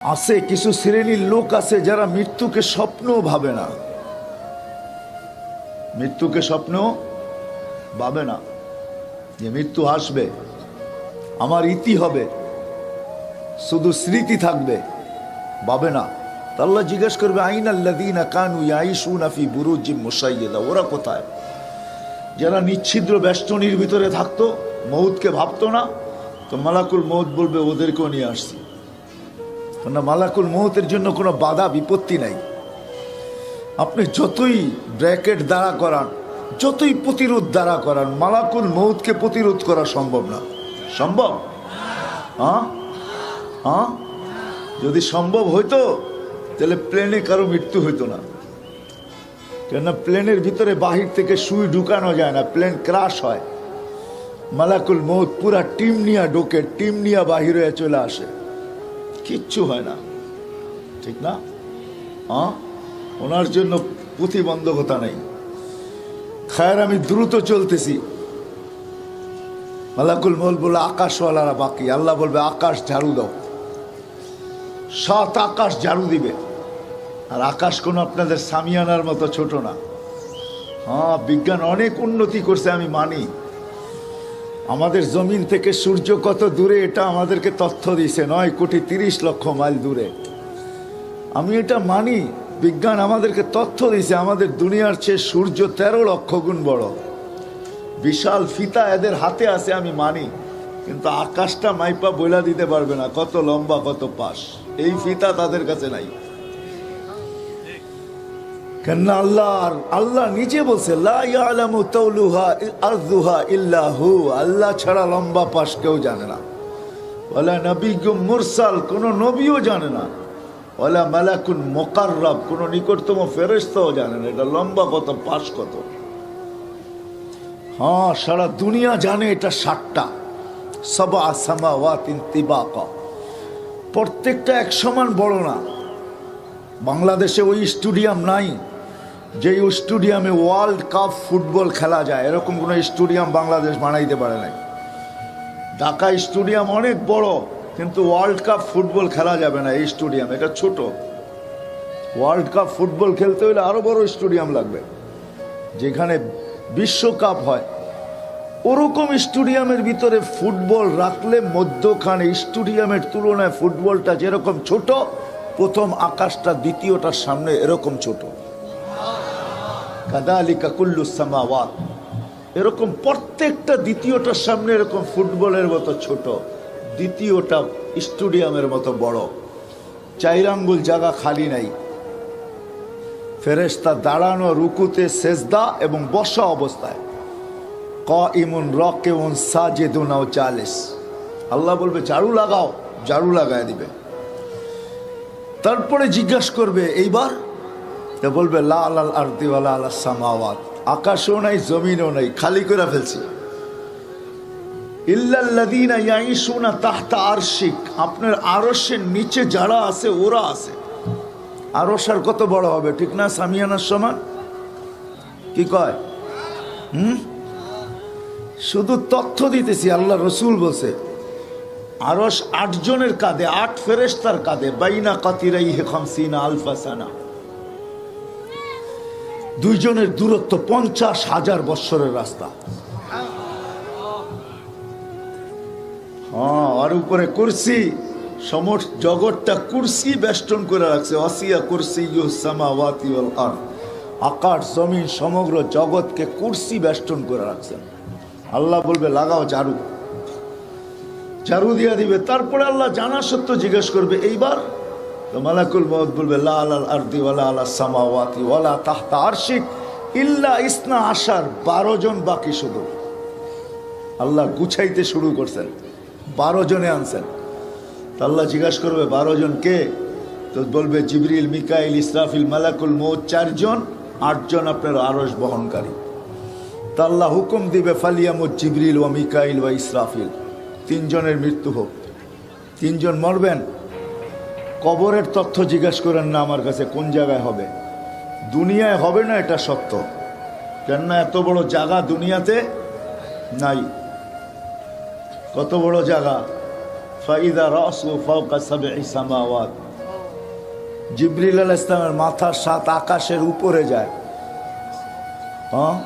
আছে, কিছু শ্রেণির লোক আছে যারা মৃত্যুকে স্বপ্নও ভাবে না। মৃত্যুকে স্বপ্ন ভাবে না যে মৃত্যু আসবে, আমার ইতি হবে, শুধু স্মৃতি থাকবে, ভাবে না। আল্লাহ জিজ্ঞেস করবে, আইন আল্লাদিনা কানু ইয়াইশুনা ফি বুরুজিম মুসাইয়্যিদা ওরা কোথায়? যারা নিচ্ছিদ্র বেষ্টনীর ভিতরে থাকতো মৌতকে ভাবতো না, তো মালাকুল মৌত বলবে, ওদেরকেও নিয়ে আসছি। মালাকুল মৌতের জন্য কোনো বাধা, বিপত্তি নাই। আপনি যতই ব্র্যাকেট দ্বারা করান, যতই প্রতিরোধ দ্বারা করান, মালাকুল মৌতকে প্রতিরোধ করা সম্ভব না। সম্ভব? হ্যাঁ হ্যাঁ যদি সম্ভব হইতো, তাহলে প্লেনে কারও মৃত্যু হইতো না। কেননা প্লেনের ভিতরে বাহির থেকে সুই ঢুকানো যায় না, প্লেন ক্রাশ হয়। মালাকুল মৌত পুরা টিম নিয়ে ঢোকে, টিম নিয়ে বাহির হয়ে চলে আসে। কিচ্ছু হয় না। ঠিক না? ওনার জন্য প্রতিবন্ধকতা নেই। খায়ের, আমি দ্রুত চলতেছি। মালাকুল মৌল বলে আকাশওয়ালারা বাকি। আল্লাহ বলবে, আকাশ ঝাড়ু দাও। সাত আকাশ ঝাড়ু দিবে। আর আকাশ কোনো আপনাদের সামিয়ানার মতো ছোট না। হ্যাঁ বিজ্ঞান অনেক উন্নতি করছে, আমি মানি। আমাদের জমিন থেকে সূর্য কত দূরে, এটা আমাদেরকে তথ্য দিছে নয় কোটি তিরিশ লক্ষ মাইল দূরে। আমি এটা মানি, বিজ্ঞান আমাদেরকে তথ্য দিছে আমাদের দুনিয়ার চেয়ে সূর্য তেরো লক্ষ গুণ বড়। বিশাল ফিতা এদের হাতে আছে, আমি মানি, কিন্তু আকাশটা মাইপা বইলা দিতে পারবে না, কত লম্বা, কত পাশ। এই ফিতা তাদের কাছে নাই। কেননা আল্লাহ আল্লাহ নিজে বলছে, লা ইয়ালামু তাওলুহা আরদুহা ইল্লা হু আল্লাহ ছাড়া লম্বা পাশ কেউ জানে না। ওলা নবীগুম মুরসাল কোন নবীও জানে না। ওলা মালাকুন মোকাররব কোন নিকটতম ফেরেশতাও জানে না। এটা লম্বা কত, পাশ কত। হ্যাঁ সারা দুনিয়া জানে এটা ষাটটা সবা সামাওয়াতিন তিবাকা। প্রত্যেকটা এক সমান বড় না। বাংলাদেশে ওই স্টুডিয়াম নাই। যেই স্টেডিয়ামে ওয়ার্ল্ড কাপ ফুটবল খেলা যায়, এরকম কোনো স্টেডিয়াম বাংলাদেশ বানাইতে পারে নাই। ঢাকা স্টেডিয়াম অনেক বড়, কিন্তু ওয়ার্ল্ড কাপ ফুটবল খেলা যাবে না এই স্টেডিয়াম, এটা ছোট। ওয়ার্ল্ড কাপ ফুটবল খেলতে হলে আরও বড় স্টেডিয়াম লাগবে। যেখানে বিশ্বকাপ হয়। ওরকম স্টেডিয়ামের ভিতরে ফুটবল রাখলে মধ্যখানে স্টেডিয়ামের তুলনায় ফুটবলটা যেরকম ছোট, প্রথম আকাশটা দ্বিতীয়টার সামনে এরকম ছোট। কাদালিকা কুল্লুসামাওয়াত এরকম প্রত্যেকটা দ্বিতীয়টার সামনে এরকম ফুটবলের মতো ছোট, দ্বিতীয়টা স্টেডিয়ামের মতো বড়। চাইরাঙ্গুল জায়গা খালি নাই। ফেরেস্তা দাঁড়ানো রুকুতে সেজদা এবং বসা অবস্থায়। ক ইমুন রক এমন সাজেদুনাও চালিস আল্লাহ বলবে, ঝাড়ু লাগাও। ঝাড়ু লাগায় দিবে। তারপরে জিজ্ঞাসা করবে, এইবার? তা বলবে, লা আল আরতিওয়ালা আল্লাহ সামাওয়াত। আকাশও নাই, জমিনও নাই, খালি করে ফেলছি। আপনার নিচে যারা আছে, ওরা আছে। কত বড় হবে, ঠিক না, সামিয়ানার সমান? কি কয়? হুম? শুধু তথ্য দিতেছি, আল্লাহ রসুল বলছে আরস আটজনের কাঁধে, আট ফেরেস্তার কাঁধে, বাইনা কাতিরাই হেখম সিনা। আলফাসানা দুইজনের দূরত্ব পঞ্চাশ হাজার বৎসরের রাস্তা। হ্যাঁ আর উপরে কুরসি সমর জগৎটা কুরসি বেষ্টন করে রাখছে। অসিয়া কুরসি সামাওয়াতি ওয়াল আরদ। আকাশ, জমিন, সমগ্র জগৎকে কুরসি বেষ্টন করে রাখছেন আল্লাহ বলবে, লাগাও ঝাড়ু। ঝাড়ু দিয়া দিবে। তারপরে আল্লাহ জানা সত্য জিজ্ঞেস করবে, এইবার তো মালাকুল মত বলবে লা আলাল আরদি ওয়ালা আলা সামাওয়াতি ওয়ালা তাহতা আরশিক ইল্লা ইসনা আশার বারো জন বাকি শুধু। আল্লাহ গুছাইতে শুরু করছেন, বারো জনে আনছেন। আল্লাহ জিজ্ঞাসা করবে, বারো জন কে? তো বলবে, জিবরিল, মিকাইল, ইসরাফিল, মালাকুল মৌত চারজন আটজন আপনার আরস বহনকারী। তা আল্লাহ হুকুম দিবে ফালিয়া ফালিয়ামুদ জিবরিল ওয়া মিকাইল ওয়া ইসরাফিল। তিনজনের মৃত্যু হোক। তিনজন মরবেন কবরের তথ্য জিজ্ঞাসা করেন, না, আমার কাছে কোন জায়গায় হবে? দুনিয়ায় হবে না, এটা সত্য। কেননা এত বড় জায়গা দুনিয়াতে নাই। কত বড় জায়গা? ফাইদা রসু ফাউকা সাবে সামাওয়াত। জিবরিল আল ইসলামের মাথার সাত আকাশের উপরে যায়। হ্যাঁ?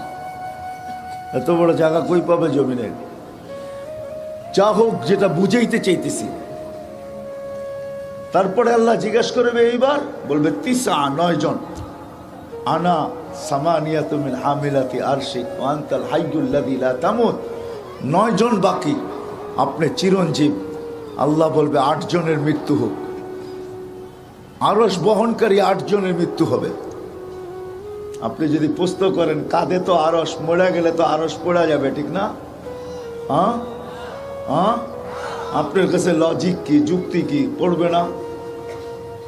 এত বড় জায়গা কই পাবে জমিনের? যা হোক, যেটা বুঝাইতে চাইতেছি। তারপরে আল্লাহ জিজ্ঞেস করবে, এইবার? বলবে, তিসা, নয় জন। আনা সামানিয়াতু মিন হামিলাতি আরশিক ওয়া আনতাল হাইয়ুল্লাযী লা তামুত। নয় জন বাকি, আপনি চিরঞ্জীব। আল্লাহ বলবে, আট জনের মৃত্যু হোক। আরস বহনকারী আট জনের মৃত্যু হবে। আপনি যদি প্রশ্ন করেন কাঁধে তো আরস মরে গেলে তো আরস পড়া যাবে, ঠিক না? হ্যাঁ হ্যাঁ আপনার কাছে লজিক কি, যুক্তি কি পড়বে না?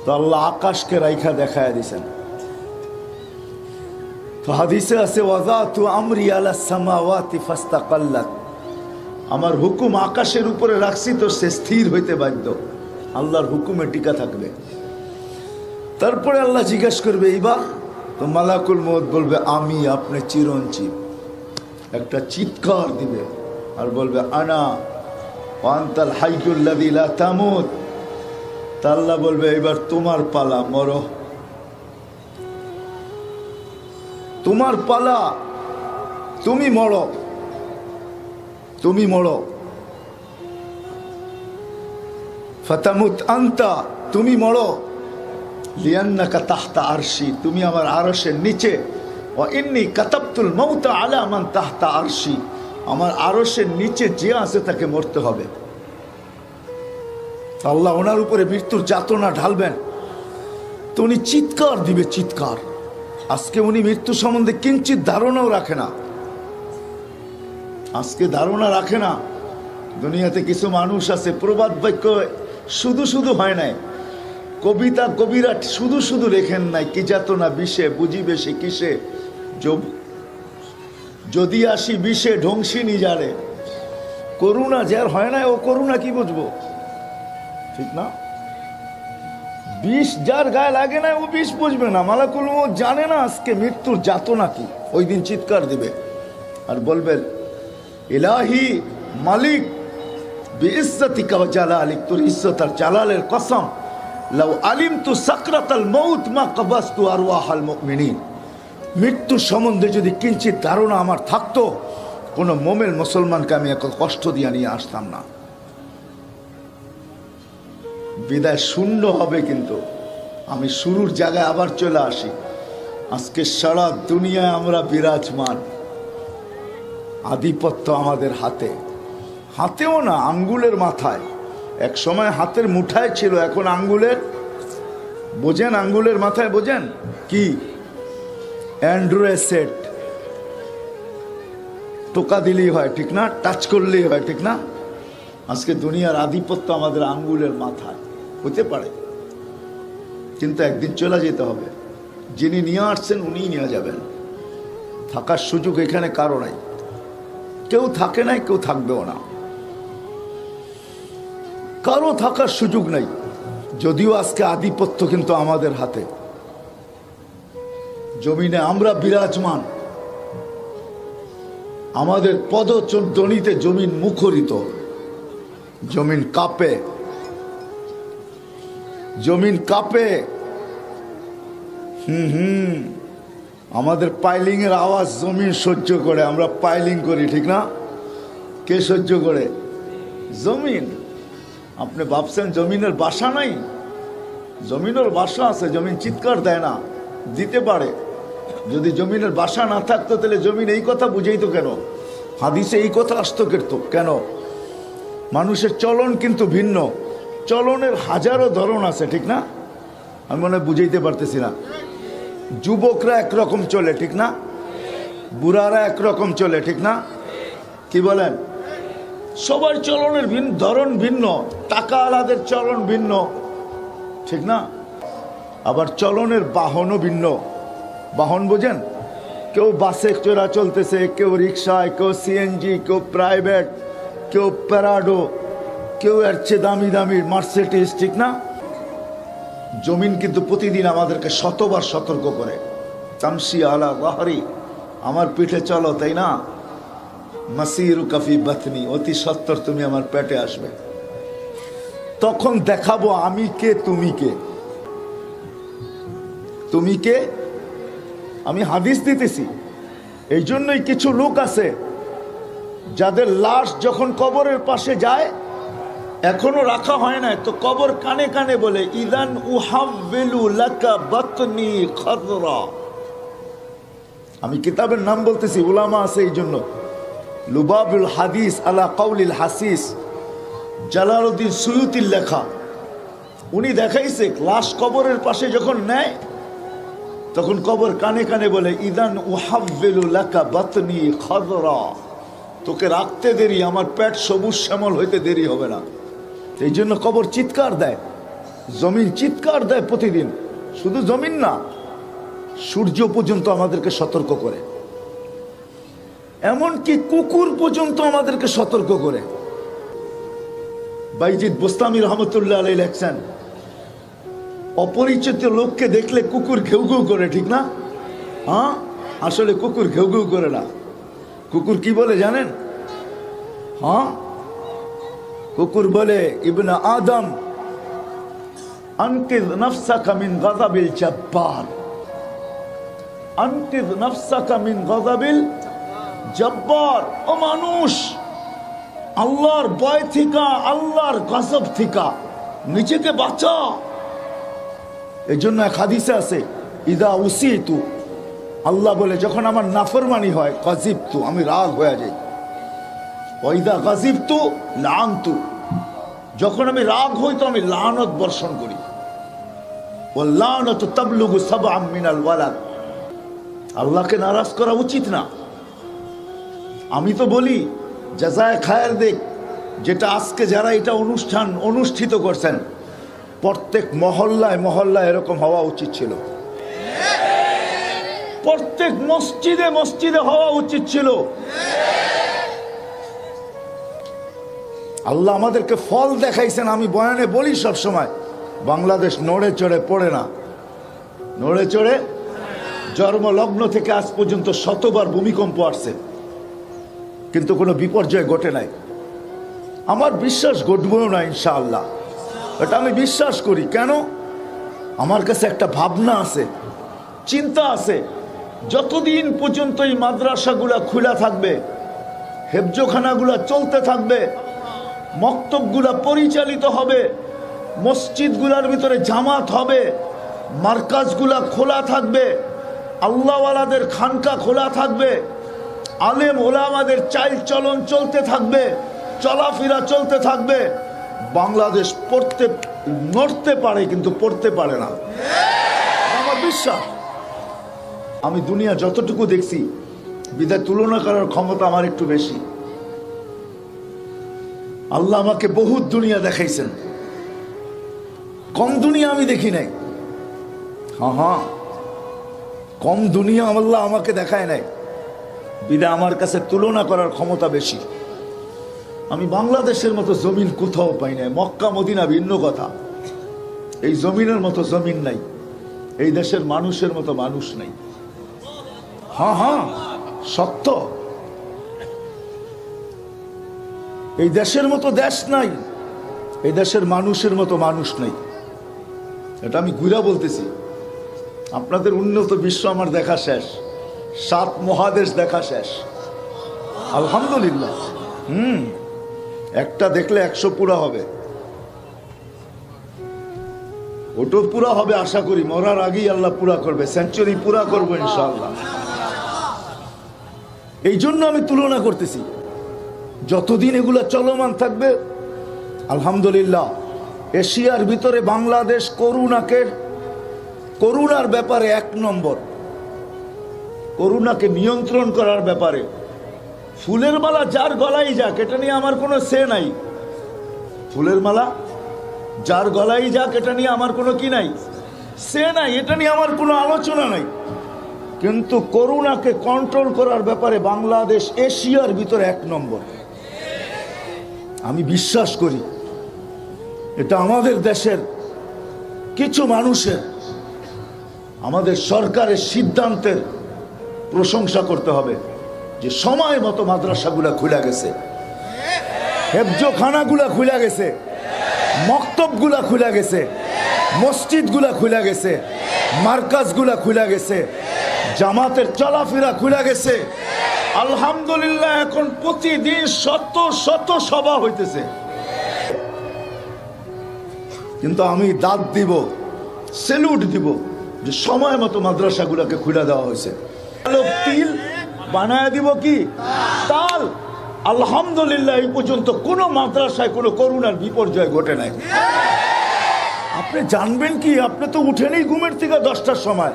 তো আল্লাহ আকাশকে রাইখা দেখায় দিছেন। তো হাদিসে আছে ওয়াজা তু আমরি আলা সামাওয়াতি ফাস্তাকাল্লাত। আমার হুকুম আকাশের উপরে রাখছি, তো সে স্থির হইতে বাধ্য। আল্লাহর হুকুমে টিকা থাকবে। তারপরে আল্লাহ জিজ্ঞেস করবে এইবার তো মালাকুল মত বলবে, আমি, আপনি চিরঞ্জীব। একটা চিৎকার দিবে আর বলবে, আনা ওয়ান্তাল হাইকুল্লাদি লা তামুত। তা আল্লাহ বলবে এবার তোমার পালা, মরো। তোমার পালা, তুমি মরো। তুমি মরো। ফতামুত আন্তা, তুমি মরো। লিয়ান্নাকা তাহতা আরশি, তুমি আমার আরশের নিচে। ও ইন্নি কাতাবতুল মৌতা আলা মান তাহতা আরশি। আমার আরশের নিচে যে আছে তাকে মরতে হবে। আল্লাহ ওনার উপরে মৃত্যুর যাতনা ঢালবেন। তো উনি চিৎকার দিবে, চিৎকার। আজকে উনি মৃত্যু সম্বন্ধে কিঞ্চিত ধারণাও রাখে না। আজকে ধারণা রাখে না। দুনিয়াতে কিছু মানুষ আছে, প্রবাদ বাক্য শুধু শুধু হয় নাই। কবিতা কবিরা শুধু শুধু লেখেন নাই, কি যাতনা বিষে, বুঝিবে সে কিসে যদি আসি বিষে ঢংসি নিজারে। করুণা যার হয় না, ও করুণা কি বুঝব? ঠিক না? বিষ যার গায়ে লাগে না, ও বিষ বুঝবে না। মালাকুল ও জানে না আজকে মৃত্যুর যাতনা কি। ওই দিন চিৎকার দিবে আর বলবেন ইলাহি মালিক, বিইজ্জতিকা ওয়া জালালিক, তোর ইজ্জত আর জালালের কসম। লাউ আলিমতু সাকরাতাল মউত মা কবাস্তু আরওয়াহাল মুমিনিন। মৃত্যু সম্বন্ধে যদি কিঞ্চিত ধারণা আমার থাকতো, কোনো মোমেল মুসলমানকে আমি এত কষ্ট দিয়ে নিয়ে আসতাম না। বিদায় শূন্য হবে কিন্তু। আমি শুরুর জায়গায় আবার চলে আসি। আজকে সারা দুনিয়ায় আমরা বিরাজমান। আধিপত্য আমাদের হাতে। হাতেও না, আঙ্গুলের মাথায়। এক সময় হাতের মুঠায় ছিল, এখন আঙ্গুলের। বোঝেন আঙ্গুলের মাথায় বোঝেন? কি? অ্যান্ড্রয়েড সেট টোকা দিলেই হয়, ঠিক না? টাচ করলেই হয়, ঠিক না? আজকে দুনিয়ার আধিপত্য আমাদের আঙ্গুলের মাথায়, হতে পারে। কিন্তু একদিন চলে যেতে হবে। যিনি নিয়ে আসছেন, উনিই নিয়ে যাবেন। থাকার সুযোগ এখানে কারও নাই। কেউ থাকে নাই, কেউ থাকবেও না। কারও থাকার সুযোগ নাই। যদিও আজকে আধিপত্য কিন্তু আমাদের হাতে। জমিনে আমরা বিরাজমান। আমাদের পদচর্দনিতে জমিন মুখরিত। জমিন কাপে। জমিন কাঁপে। হুম হুম। আমাদের পাইলিং এর আওয়াজ জমিন সহ্য করে, আমরা পাইলিং করি, ঠিক না? কে সহ্য করে? জমিন। আপনি ভাবছেন জমিনের বাসা নাই? জমিনের বাসা আছে, জমিন চিৎকার দেয় না, দিতে পারে। যদি জমিনের বাসা না থাকতো, তাহলে জমিন এই কথা বুঝাইতো কেন? হাদিসে এই কথা আসতো কেতো কেন? মানুষের চলন কিন্তু ভিন্ন। চলনের হাজারো ধরন আছে, ঠিক না? আমি মনে হয় বুঝাইতে পারতেছি না। যুবকরা একরকম চলে, ঠিক না? বুড়ারা একরকম চলে, ঠিক না? কি বলেন? সবার চলনের ভিন্ন ধরন ভিন্ন। টাকা আলাদের চলন ভিন্ন, ঠিক না? আবার চলনের বাহনও ভিন্ন। বাহন বোঝেন? কেউ বাসে চোরা চলতেছে, কেউ রিক্সায় কেউ সিএনজি, কেউ প্রাইভেট, কেউ প্যারাডো, কেউ এর চেয়ে দামি দামি মার্সিডিস ঠিক না? জমিন কিন্তু প্রতিদিন আমাদেরকে শতবার সতর্ক করে। চামসি আলা বাহারি আমার পিঠে চলো, তাই না? মাসিরু কাফি বাতনি, অতি সত্তর তুমি আমার পেটে আসবে। তখন দেখাবো আমি কে, তুমি কে? তুমি কে? আমি হাদিস দিতেছি। এই জন্যই কিছু লোক আছে যাদের লাশ যখন কবরের পাশে যায়, এখনও রাখা হয় না তো কবর কানে কানে বলে, ইদান উহাব্বিলু লাকা বাতনি খদরা আমি কিতাবের নাম বলতেছি, উলামা আছে এই জন্য। লুবাবুল হাদিস আলা কাউলিল হাসিস, জালালউদ্দিন সুয়ুতির লেখা। উনি দেখাইছে, লাশ কবরের পাশে যখন নেয় তখন কবর কানে কানে বলে, ইদান উহাব্বিলু লাকা বাতনি খদরা। তোকে রাখতে দেরি, আমার পেট সবুজ শ্যামল হইতে দেরি হবে না। এই জন্য কবর চিৎকার দেয়, জমিন চিৎকার দেয় প্রতিদিন। শুধু জমিন না, সূর্য পর্যন্ত আমাদেরকে সতর্ক করে। এমনকি কুকুর পর্যন্ত আমাদেরকে সতর্ক করে। বাইজিৎ বোস্তামি রহমতুল্লাহ আলাই লেখছেন অপরিচিত লোককে দেখলে কুকুর ঘেউ ঘেউ করে, ঠিক না? হ্যাঁ? আসলে কুকুর ঘেউ ঘেউ করে না। কুকুর কি বলে জানেন? হ্যাঁ? কুকুর বলে, ইবনা আদম, আনকিদ নফসাকা মিন গাযাবিল জব্বার। আনকিদ নফসাকা মিন গাযাবিল জব্বার। ও মানুষ, আল্লাহর ভয় থিকা, আল্লাহর গজব থিকা। নিজেকে বাঁচা এই জন্য এক হাদিসে আছে, ইদা উসিতু। আল্লাহ বলে, যখন আমার নাফরমানি হয় গজিব তু আমি রাগ হয়ে যাই। ওইদা গজিব তু যখন আমি রাগ হই, তো আমি লানত বর্ষণ করি। ও লানত তাবলুগু সব মিনাল ওয়ালাদ। আল্লাহকে নারাজ করা উচিত না। আমি তো বলি, জাজায় খায়ের দেখ, যেটা আজকে যারা এটা অনুষ্ঠান, অনুষ্ঠিত করছেন প্রত্যেক মহল্লায় মহল্লায় এরকম হওয়া উচিত ছিল। প্রত্যেক মসজিদে মসজিদে হওয়া উচিত ছিল। আল্লাহ আমাদেরকে ফল দেখাইছেন, আমি বয়ানে বলি সব সময়, বাংলাদেশ নড়ে চড়ে পড়ে না। নড়ে চড়ে জন্মলগ্ন থেকে আজ পর্যন্ত শতবার ভূমিকম্প আসছে। কিন্তু কোনো বিপর্যয় ঘটে নাই। আমার বিশ্বাস ঘটবেও না, ইনশাআল্লাহ। এটা আমি বিশ্বাস করি। কেন? আমার কাছে একটা ভাবনা আছে, চিন্তা আছে। যতদিন পর্যন্ত এই মাদ্রাসাগুলা খোলা থাকবে, হেফজোখানাগুলা চলতে থাকবে, মক্তবগুলা পরিচালিত হবে, মসজিদগুলার ভিতরে জামাত হবে, মার্কাজগুলা খোলা থাকবে, আল্লাহওয়ালাদের খানকা খোলা থাকবে, আলেম ওলামাদের চাইল চলন চলতে থাকবে, চলাফেরা চলতে থাকবে বাংলাদেশ পড়তে, নড়তে পারে কিন্তু পড়তে পারে না। আমার বিশ্বাস, আমি দুনিয়া যতটুকু দেখছি, বিদায় তুলনা করার ক্ষমতা আমার একটু বেশি। আল্লাহ আমাকে বহুত দুনিয়া দেখাইছেন। কম দুনিয়া আমি দেখি নাই। হ্যাঁ হ্যাঁ। কম দুনিয়া আল্লাহ আমাকে দেখায় নাই। বিদায় আমার কাছে তুলনা করার ক্ষমতা বেশি। আমি বাংলাদেশের মতো জমিন কোথাও পাই নাই। মক্কা, মদিনা ভিন্ন কথা। এই জমিনের মতো জমিন নাই। এই দেশের মানুষের মতো মানুষ নাই। হ্যাঁ হ্যাঁ সত্য। এই দেশের মতো দেশ নাই। এই দেশের মানুষের মতো মানুষ নাই। এটা আমি ঘুরা বলতেছি। আপনাদের উন্নত বিশ্ব আমার দেখা শেষ। সাত মহাদেশ দেখা শেষ। আলহামদুলিল্লাহ। হুম। একটা দেখলে একশো পুরা হবে। ওটো পুরা হবে আশা করি, মরার আগেই আল্লাহ পুরা করবে সেঞ্চুরি পুরা করব ইনশাল্লাহ এই জন্য আমি তুলনা করতেছি, যতদিন এগুলো চলমান থাকবে, আলহামদুলিল্লাহ, এশিয়ার ভিতরে বাংলাদেশ করুণাকে করুণার ব্যাপারে এক নম্বর, করুণাকে নিয়ন্ত্রণ করার ব্যাপারে ফুলের মালা যার গলাই যাক, এটা নিয়ে আমার কোনো সে নাই। ফুলের মালা যার গলাই যাক, এটা নিয়ে আমার কোনো কি নাই? সে নাই, এটা নিয়ে আমার কোনো আলোচনা নাই। কিন্তু করুণাকে কন্ট্রোল করার ব্যাপারে বাংলাদেশ এশিয়ার ভিতরে এক নম্বর। আমি বিশ্বাস করি, এটা আমাদের দেশের কিছু মানুষের, আমাদের সরকারের সিদ্ধান্তের প্রশংসা করতে হবে। যে সময় মতো মাদ্রাসাগুলা খুলে গেছে। হেফজোখানাগুলা খুলে গেছে। মক্তবগুলা খুলে গেছে। মসজিদগুলা খুলে গেছে। মার্কাজগুলা খুলে গেছে। জামাতের চলাফেরা খুলে গেছে। আলহামদুলিল্লাহ এখন প্রতিদিন শত শত সভা হইতেছে। কিন্তু আমি দাঁত দিব, সেলুট দিব যে সময় মতো মাদ্রাসাগুলোকে খুলে দেওয়া হয়েছে। বানায় দিব কি? তাল। আলহামদুলিল্লাহ, এই পর্যন্ত কোনো মাদ্রাসায়, কোনো করুণার বিপর্যয় ঘটে নাই। আপনি জানবেন কি? আপনি তো উঠেনই ঘুমের থেকে দশটার সময়।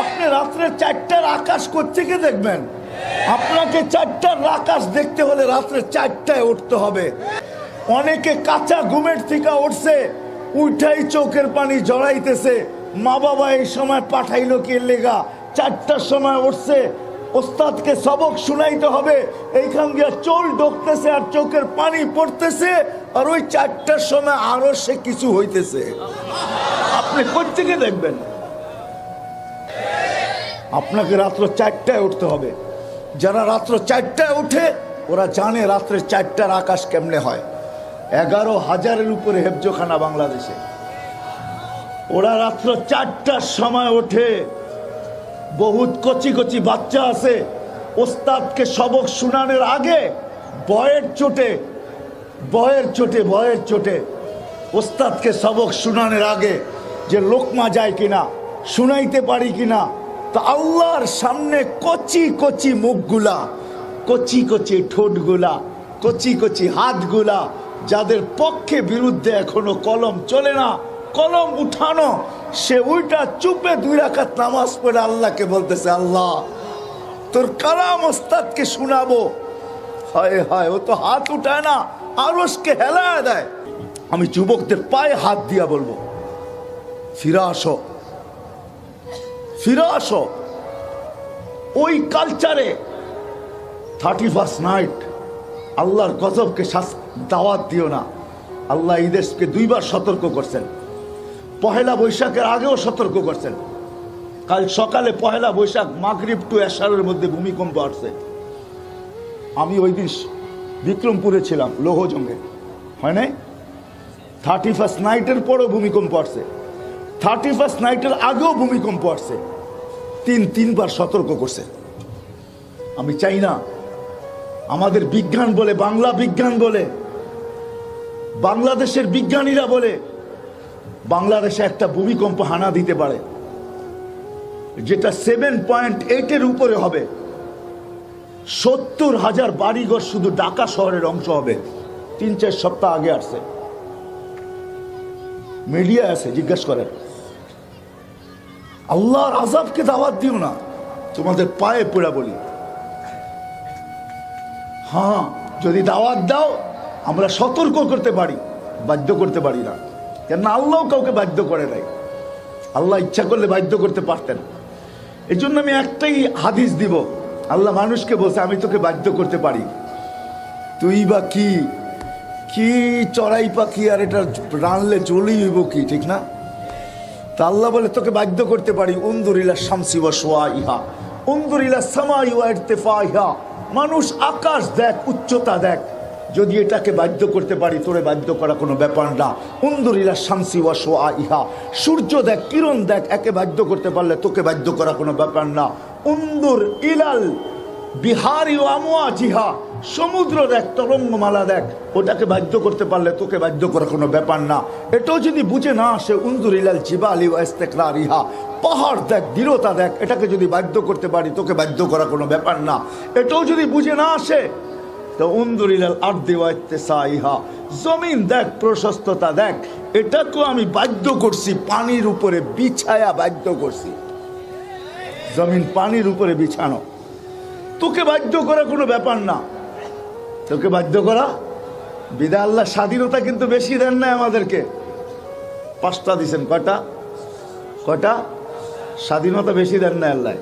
আপনি রাত্রে চারটার আকাশ কোথেকে দেখবেন? আপনাকে চারটার আকাশ দেখতে হলে রাত্রে চারটায় উঠতে হবে। অনেকে কাঁচা ঘুমের থেকে উঠছে, উঠাই চোখের পানি জড়াইতেছে। মা বাবা এই সময় পাঠাইলো কি লেগা? চারটার সময় উঠছে ওস্তাদকে সবক শুনাইতে হবে। এইখান দিয়ে চোল ঢুকতেছে আর চোখের পানি পড়তেছে আর ওই চারটার সময় আরও সে কিছু হইতেছে। আপনি কোথেকে দেখবেন? আপনাকে রাত্র চারটায় উঠতে হবে। যারা রাত্র চারটায় উঠে, ওরা জানে রাত্রে চারটার আকাশ কেমনে হয়। এগারো হাজারের উপরে হেফজোখানা বাংলাদেশে। ওরা রাত্র চারটার সময় ওঠে। বহুত কচি কচি বাচ্চা আছে। ওস্তাদকে সবক শুনানোর আগে বয়ের চোটে বয়ের চোটে বয়ের চোটে ওস্তাদকে সবক শুনানোর আগে যে লোকমা যায় কিনা, শুনাইতে পারি কিনা, তো আল্লাহর সামনে কচি কচি মুখগুলা, কচি কচি ঠোঁটগুলা, কচি কচি হাতগুলা, যাদের পক্ষে বিরুদ্ধে এখনও কলম চলে না, কলম উঠানো সে উল্টা চুপে দুই রাখাত নামাজ পড়ে আল্লাহকে বলতেছে, আল্লাহ, তোর কালাম ওস্তাদকে শোনাবো। হায় হায়, ও তো হাত উঠায় না আরসকে হেলায় দেয়। আমি যুবকদের পায়ে হাত দিয়া বলব, ফিরা আসো ফিরা আসো। ওই কালচারে থার্টি ফার্স্ট নাইট আল্লাহর গজবকে দাওয়াত দিও না। আল্লাহ এই দেশকে দুইবার সতর্ক করছেন। পহেলা বৈশাখের আগেও সতর্ক করছেন। কাল সকালে পহেলা বৈশাখ মাগরিব টু এশারের মধ্যে ভূমিকম্প আসছে। আমি ওই দিন বিক্রমপুরে ছিলাম, লৌহজঙ্গে। হয় নাই? থার্টি ফার্স্ট নাইটের পরও ভূমিকম্প আসছে। থার্টি ফার্স্ট নাইটের আগেও ভূমিকম্প আসছে। তিন, তিনবার সতর্ক করছে। আমি চাই না, আমাদের বিজ্ঞান বলে, বাংলা বিজ্ঞান বলে, বাংলাদেশের বিজ্ঞানীরা বলে বাংলাদেশে একটা ভূমিকম্প হানা দিতে পারে, যেটা সেভেন পয়েন্ট এইটের উপরে হবে। সত্তর হাজার বাড়িঘর শুধু ঢাকা শহরের অংশ হবে। তিন, চার সপ্তাহ আগে আসছে। মিডিয়া আছে, জিজ্ঞেস করেন। আল্লাহর আজাবকে দাওয়াত দিও না, তোমাদের পায়ে পোড়া বলি। হ্যাঁ যদি দাওয়াত দাও, আমরা সতর্ক করতে পারি, বাধ্য করতে পারি না। কেন আল্লাহ কাউকে বাধ্য করে নাই। আল্লাহ ইচ্ছা করলে বাধ্য করতে পারতেন। এই জন্য আমি একটাই হাদিস দিব, আল্লাহ মানুষকে বলছে, আমি তোকে বাধ্য করতে পারি। তুই বা কি? কি চড়াই পাখি আর এটা রানলে চলেই হইব কি, ঠিক না? তা আল্লাহ বলে, তোকে বাধ্য করতে পারি। উন্দুরিলা শামসি ওয়া সোয়া ইহা উন্দুরিলা ইরতেফা ইহা মানুষ আকাশ দেখ, উচ্চতা দেখ। যদি এটাকে বাধ্য করতে পারি, তোরে বাধ্য করা কোনো ব্যাপার না। উন্দুরিলা শামসি ওয়া ইহা। সূর্য দেখ, কিরণ দেখ, একে বাধ্য করতে পারলে তোকে বাধ্য করা কোনো ব্যাপার না। উন্দুর ইলাল বিহারি আমোয়া জিহা। সমুদ্র দেখ, তরঙ্গমালা দেখ, ওটাকে বাধ্য করতে পারলে তোকে বাধ্য করা কোনো ব্যাপার না। এটাও যদি বুঝে না আসে, উন্দুর ইলাল জিবালি ও ইস্তেকরার ইহা। পাহাড় দেখ, দৃঢ়তা দেখ, এটাকে যদি বাধ্য করতে পারি, তোকে বাধ্য করা কোনো ব্যাপার না। এটাও যদি বুঝে না আসে তো উন্দুর ইলাল আর্দি ওয়া ইত্তেসা ইহা জমিন দেখ, প্রশস্ততা দেখ। এটাকেও আমি বাধ্য করছি, পানির উপরে বিছায়া বাধ্য করছি। জমিন পানির উপরে বিছানো। তোকে বাধ্য করা কোনো ব্যাপার না। তোকে বাধ্য করা? বিদা আল্লাহ স্বাধীনতা কিন্তু বেশি দেন না আমাদেরকে। পাঁচটা দিছেন কটা কটা স্বাধীনতা বেশি দেন না আল্লাহ।